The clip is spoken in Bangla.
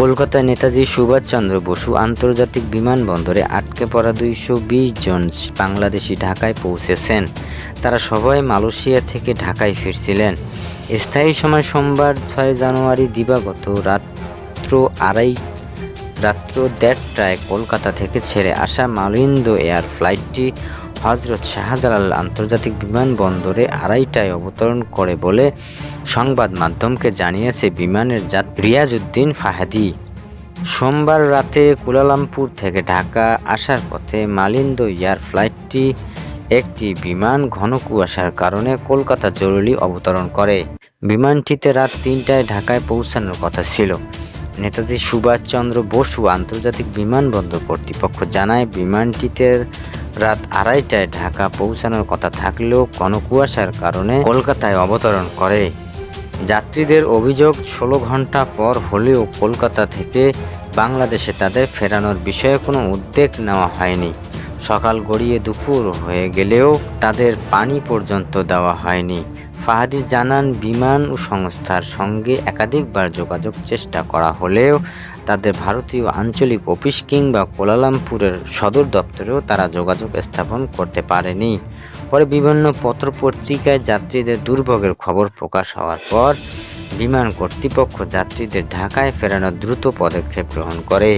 কলকাতায় নেতাজি সুভাষচন্দ্র বসু আন্তর্জাতিক বিমানবন্দরে আটকে পড়া দুইশো বিশ জন বাংলাদেশি ঢাকায় পৌঁছেছেন। তারা সবাই মালয়েশিয়া থেকে ঢাকায় ফিরছিলেন। স্থায়ী সময় সোমবার ছয় জানুয়ারি দিবাগত রাত্র আড়াই, রাত্র দেড়টায় কলকাতা থেকে ছেড়ে আসা মালিন্দ এয়ার ফ্লাইটটি হজরত শাহজালাল আন্তর্জাতিক বিমানবন্দরে আড়াইটায় অবতরণ করে বলে সংবাদ মাধ্যমকে জানিয়েছে বিমানের যাত্রী রিয়াজউদ্দিন ফাহাদি। সোমবার রাতে কুলালামপুর থেকে ঢাকা আসার পথে মালিন্দ এয়ার ফ্লাইটটি একটি বিমান ঘন কুয়াশার কারণে কলকাতা জরুরি অবতরণ করে। বিমানটিতে রাত তিনটায় ঢাকায় পৌঁছানোর কথা ছিল। নেতাজি সুভাষচন্দ্র বসু আন্তর্জাতিক বিমানবন্দর কর্তৃপক্ষ জানায়, বিমানটিতে রাত আড়াইটায় ঢাকা পৌঁছানোর কথা থাকলেও কনকুয়াশার কারণে কলকাতায় অবতরণ করে। যাত্রীদের অভিযোগ, ষোলো ঘণ্টা পর হলেও কলকাতা থেকে বাংলাদেশে তাদের ফেরানোর বিষয়ে কোনো উদ্যোগ নেওয়া হয়নি। সকাল গড়িয়ে দুপুর হয়ে গেলেও তাদের পানি পর্যন্ত দেওয়া হয়নি। ফাহাদি জানান, বিমান সংস্থার সঙ্গে একাধিকবার যোগাযোগ চেষ্টা করা হলেও তাদের ভারতীয় আঞ্চলিক অফিস কিংবা কোলালামপুরের সদর দপ্তরেও তারা যোগাযোগ স্থাপন করতে পারেনি। পরে বিভিন্ন পত্রপত্রিকায় যাত্রীদের দুর্ভোগের খবর প্রকাশ হওয়ার পর বিমান কর্তৃপক্ষ যাত্রীদের ঢাকায় ফেরানোর দ্রুত পদক্ষেপ গ্রহণ করে।